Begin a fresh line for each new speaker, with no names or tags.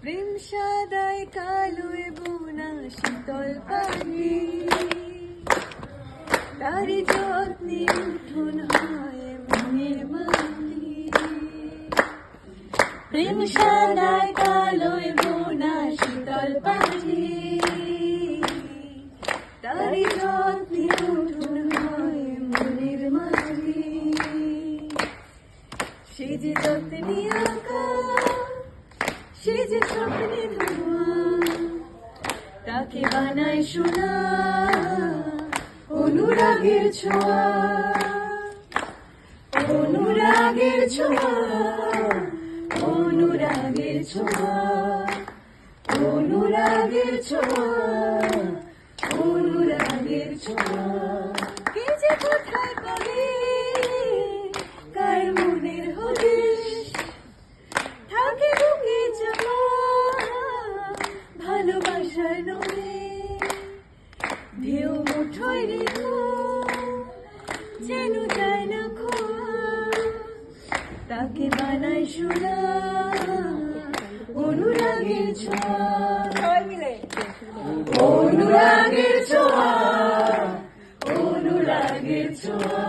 প্রেম সাদায় কালোয় বোনা শীতল পানি তারি যত্নে উঠুন হয় মনের মানি কালোয় বোনা শীতল পানি তারি যত্নে উঠুন হয় মনের মানি সে যে যত্নে সে যে স্বপ্নে ধোয়া। তাকে বানায় সোনা, অনুরাগের ছোঁয়া। অনুরাগের ছোঁয়া অনুরাগের ছোঁয়া। অনুরাগের ছোঁয়া অনুরাগের ছোঁয়া। কে যে কোথায় কারণে ঢেউ মুঠোয় রেখো, যেন যায় না খোয়া। তাকে বানায় সোনা, অনুরাগের ছোঁয়া। অনুরাগের ছোঁয়া অনুরাগের ছোঁয়া।